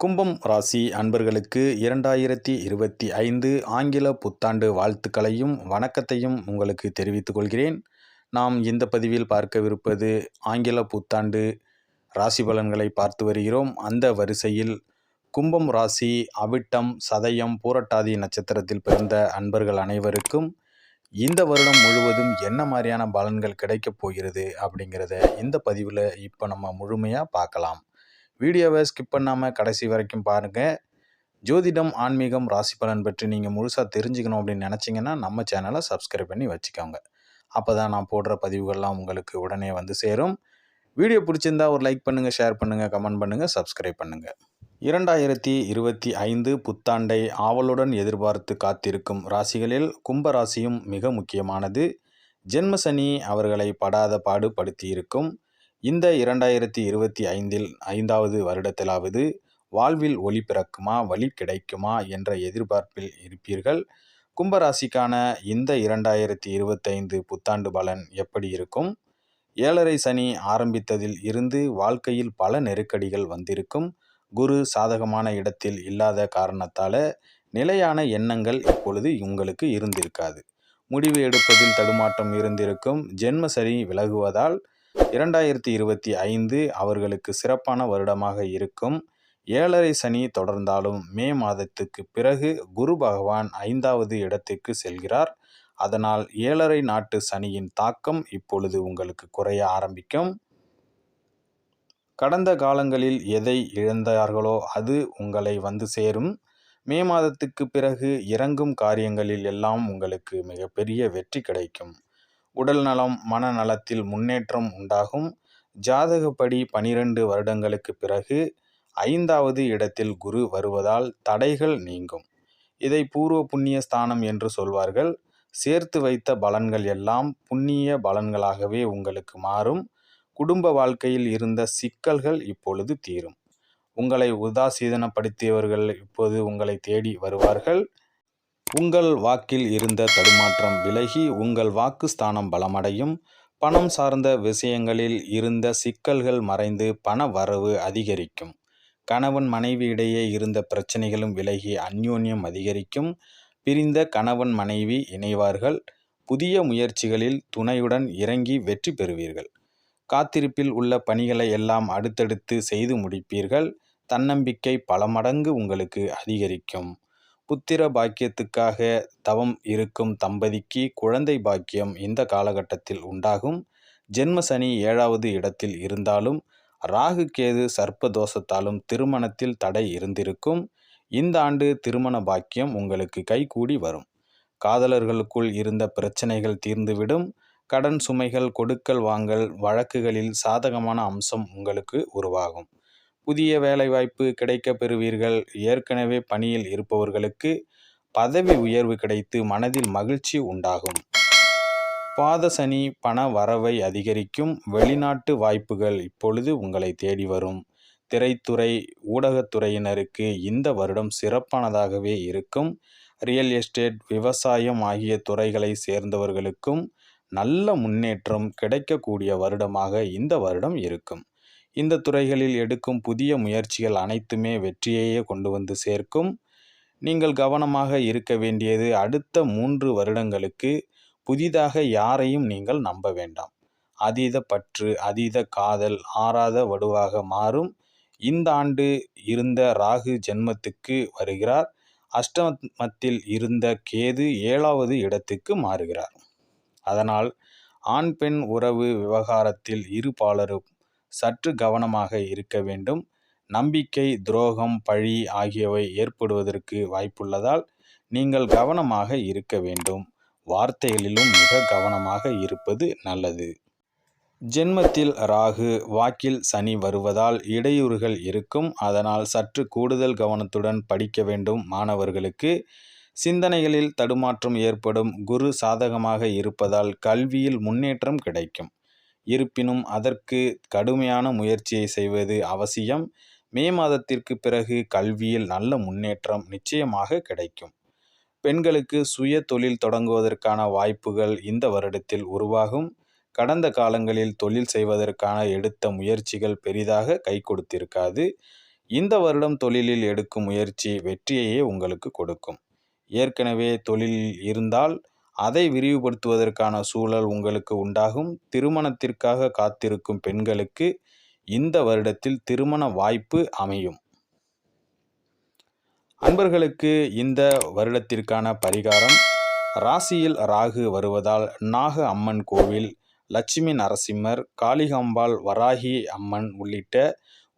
கும்பம் ராசி அன்பர்களுக்கு இரண்டாயிரத்தி இருபத்தி ஐந்து ஆங்கில புத்தாண்டு வாழ்த்துக்களையும் வணக்கத்தையும் உங்களுக்கு தெரிவித்துக் கொள்கிறேன். நாம் இந்த பதிவில் பார்க்கவிருப்பது ஆங்கில புத்தாண்டு ராசி பலன்களை பார்த்து வருகிறோம். அந்த வரிசையில் கும்பம் ராசி அவிட்டம் சதயம் பூரட்டாதி நட்சத்திரத்தில் பிறந்த அன்பர்கள் அனைவருக்கும் இந்த வருடம் முழுவதும் என்ன மாதிரியான பலன்கள் கிடைக்கப் போகிறது அப்படிங்கிறத இந்த பதிவில் இப்போ நம்ம முழுமையாக பார்க்கலாம். வீடியோவை ஸ்கிப் பண்ணாமல் கடைசி வரைக்கும் பாருங்கள் ஜோதிடம் ஆன்மீகம் ராசி பலன் பற்றி நீங்கள் முழுசாக தெரிஞ்சுக்கணும் அப்படின்னு நினச்சிங்கன்னா நம்ம சேனலை சப்ஸ்கிரைப் பண்ணி வச்சுக்கோங்க. அப்போ தான் நான் போடுற பதிவுகள்லாம் உங்களுக்கு உடனே வந்து சேரும். வீடியோ பிடிச்சிருந்தா ஒரு லைக் பண்ணுங்கள் ஷேர் பண்ணுங்கள் கமெண்ட் பண்ணுங்கள் சப்ஸ்கிரைப் பண்ணுங்கள் இரண்டாயிரத்தி இருபத்தி ஐந்து புத்தாண்டை ஆவலுடன் எதிர்பார்த்து காத்திருக்கும் ராசிகளில் கும்ப ராசியும் மிக முக்கியமானது. ஜென்மசனி அவர்களை படாத பாடு படுத்தியிருக்கும் இந்த இரண்டாயிரத்தி இருபத்தி ஐந்தில் ஐந்தாவது வருடத்திலாவது வாழ்வில் ஒளி பிறக்குமா வழி கிடைக்குமா என்ற எதிர்பார்ப்பில் இருப்பீர்கள். கும்பராசிக்கான இந்த இரண்டாயிரத்தி இருபத்தைந்து புத்தாண்டு பலன் எப்படி இருக்கும்? ஏழரை சனி ஆரம்பித்ததில் இருந்து வாழ்க்கையில் பல நெருக்கடிகள் வந்திருக்கும். குரு சாதகமான இடத்தில் இல்லாத காரணத்தால் நிலையான எண்ணங்கள் இப்பொழுது உங்களுக்கு இருந்திருக்காது. முடிவு எடுப்பதில் தடுமாற்றம் இருந்திருக்கும். ஜென்ம சனி விலகுவதால் இரண்டாயிரத்தி இருபத்தி ஐந்து அவர்களுக்கு சிறப்பான வருடமாக இருக்கும். ஏழரை சனி தொடர்ந்தாலும் மே மாதத்துக்கு பிறகு குரு பகவான் ஐந்தாவது இடத்திற்கு செல்கிறார். அதனால் ஏழரை நாட்டு சனியின் தாக்கம் இப்பொழுது உங்களுக்கு குறைய ஆரம்பிக்கும். கடந்த காலங்களில் எதை இழந்தார்களோ அது உங்களை வந்து சேரும். மே மாதத்துக்கு பிறகு இறங்கும் காரியங்களில் எல்லாம் உங்களுக்கு மிகப்பெரிய வெற்றி கிடைக்கும். உடல் நலம் மனநலத்தில் முன்னேற்றம் உண்டாகும். ஜாதகப்படி பனிரெண்டு வருடங்களுக்கு பிறகு ஐந்தாவது இடத்தில் குரு வருவதால் தடைகள் நீங்கும். இதை பூர்வ புண்ணிய ஸ்தானம் என்று சொல்வார்கள். சேர்த்து வைத்த பலன்கள் எல்லாம் புண்ணிய பலன்களாகவே உங்களுக்கு மாறும். குடும்ப வாழ்க்கையில் இருந்த சிக்கல்கள் இப்பொழுது தீரும். உங்களை உதாசீதனப்படுத்தியவர்கள் இப்போது உங்களை தேடி வருவார்கள். உங்கள் வாக்கில் இருந்த தடுமாற்றம் விலகி உங்கள் வாக்கு ஸ்தானம் பலமடையும். பணம் சார்ந்த விஷயங்களில் இருந்த சிக்கல்கள் மறைந்து பண வரவு அதிகரிக்கும். கணவன் மனைவி இடையே இருந்த பிரச்சனைகளும் விலகி அந்யோன்யம் அதிகரிக்கும். பிரிந்த கணவன் மனைவி இணைவார்கள். புதிய முயற்சிகளில் துணையுடன் இறங்கி வெற்றி பெறுவீர்கள். காத்திருப்பில் உள்ள பணிகளை எல்லாம் அடுத்தடுத்து செய்து முடிப்பீர்கள். தன்னம்பிக்கை பல மடங்கு உங்களுக்கு அதிகரிக்கும். புத்திர பாக்கியத்துக்காக தவம் இருக்கும் தம்பதிக்கு குழந்தை பாக்கியம் இந்த காலகட்டத்தில் உண்டாகும். ஜென்ம சனி ஏழாவது இடத்தில் இருந்தாலும் ராகு கேது சர்ப்ப தோஷத்தாலும் திருமணத்தில் தடை இருந்திருக்கும். இந்த ஆண்டு திருமண பாக்கியம் உங்களுக்கு கைகூடி வரும். காதலர்களுக்குள் இருந்த பிரச்சனைகள் தீர்ந்துவிடும். கடன் சுமைகள் கொடுக்கல் வாங்கல் வழக்குகளில் சாதகமான அம்சம் உங்களுக்கு உருவாகும். புதிய வேலைவாய்ப்பு கிடைக்க பெறுவீர்கள் ஏற்கனவே பணியில் இருப்பவர்களுக்கு பதவி உயர்வு கிடைத்து மனதில் மகிழ்ச்சி உண்டாகும். பாத சனி பண வரவை அதிகரிக்கும். வெளிநாட்டு வாய்ப்புகள் இப்பொழுது உங்களை தேடி வரும். திரைத்துறை ஊடகத்துறையினருக்கு இந்த வருடம் சிறப்பானதாகவே இருக்கும். ரியல் எஸ்டேட் விவசாயம் ஆகிய துறைகளை சேர்ந்தவர்களுக்கும் நல்ல முன்னேற்றம் கிடைக்கக்கூடிய வருடமாக இந்த வருடம் இருக்கும். இந்த துறைகளில் எடுக்கும் புதிய முயற்சிகள் அனைத்துமே வெற்றியையே கொண்டு வந்து சேர்க்கும். நீங்கள் கவனமாக இருக்க வேண்டியது அடுத்த மூன்று வருடங்களுக்கு புதிதாக யாரையும் நீங்கள் நம்ப வேண்டாம். அதீத பற்று அதீத காதல் ஆறாத வடுவாக மாறும். இந்த ஆண்டு இருந்த ராகு ஜென்மத்துக்கு வருகிறார். அஷ்டமத்தில் இருந்த கேது ஏழாவது இடத்துக்கு மாறுகிறார். அதனால் ஆண் பெண் உறவு விவகாரத்தில் இரு பாலரும் சற்று கவனமாக இருக்க வேண்டும். நம்பிக்கை துரோகம் பழி ஆகியவை ஏற்படுவதற்கு வாய்ப்புள்ளதால் நீங்கள் கவனமாக இருக்க வேண்டும். வார்த்தைகளிலும் மிக கவனமாக இருப்பது நல்லது. ஜென்மத்தில் ராகு வாக்கில் சனி வருவதால் இடையூறுகள் இருக்கும். அதனால் சற்று கூடுதல் கவனத்துடன் படிக்க வேண்டும் மாணவர்களுக்கு. சிந்தனைகளில் தடுமாற்றம் ஏற்படும். குரு சாதகமாக இருப்பதால் கல்வியில் முன்னேற்றம் கிடைக்கும். இருப்பினும் அதற்கு கடுமையான முயற்சியை செய்வது அவசியம். மே மாதத்திற்கு பிறகு கல்வியில் நல்ல முன்னேற்றம் நிச்சயமாக கிடைக்கும். பெண்களுக்கு சுய தொழில் தொடங்குவதற்கான வாய்ப்புகள் இந்த வருடத்தில் உருவாகும். கடந்த காலங்களில் தொழில் செய்வதற்கான எடுத்த முயற்சிகள் பெரிதாக கை கொடுத்திருக்காது. இந்த வருடம் தொழிலில் எடுக்கும் முயற்சி வெற்றியையே உங்களுக்கு கொடுக்கும். ஏற்கனவே தொழில் இருந்தால் அதை விரிவுபடுத்துவதற்கான சூழல் உங்களுக்கு உண்டாகும். திருமணத்திற்காக காத்திருக்கும் பெண்களுக்கு இந்த வருடத்தில் திருமண வாய்ப்பு அமையும். அன்பர்களுக்கு இந்த வருடத்திற்கான பரிகாரம் ராசியில் ராகு வருவதால் நாக அம்மன் கோவில் லட்சுமி நரசிம்மர் காளிகாம்பாள் வராகி அம்மன் உள்ளிட்ட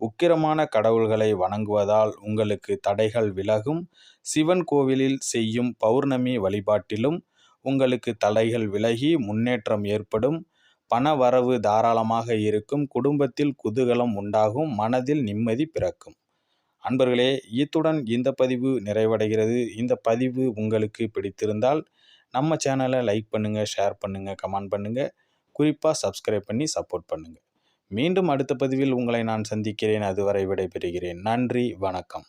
உக்கிரமான கடவுள்களை வணங்குவதால் உங்களுக்கு தடைகள் விலகும். சிவன் கோவிலில் செய்யும் பௌர்ணமி வழிபாட்டிலும் உங்களுக்கு தடைகள் விலகி முன்னேற்றம் ஏற்படும். பண வரவு தாராளமாக இருக்கும். குடும்பத்தில் குதூகலம் உண்டாகும். மனதில் நிம்மதி பிறக்கும். அன்பர்களே இத்துடன் இந்த பதிவு நிறைவடைகிறது. இந்த பதிவு உங்களுக்கு பிடித்திருந்தால் நம்ம சேனலை லைக் பண்ணுங்கள் ஷேர் பண்ணுங்கள் கமெண்ட் பண்ணுங்கள் குறிப்பாக சப்ஸ்கிரைப் பண்ணி சப்போர்ட் பண்ணுங்கள் மீண்டும் அடுத்த பதிவில் உங்களை நான் சந்திக்கிறேன். அதுவரை விடைபெறுகிறேன். நன்றி வணக்கம்.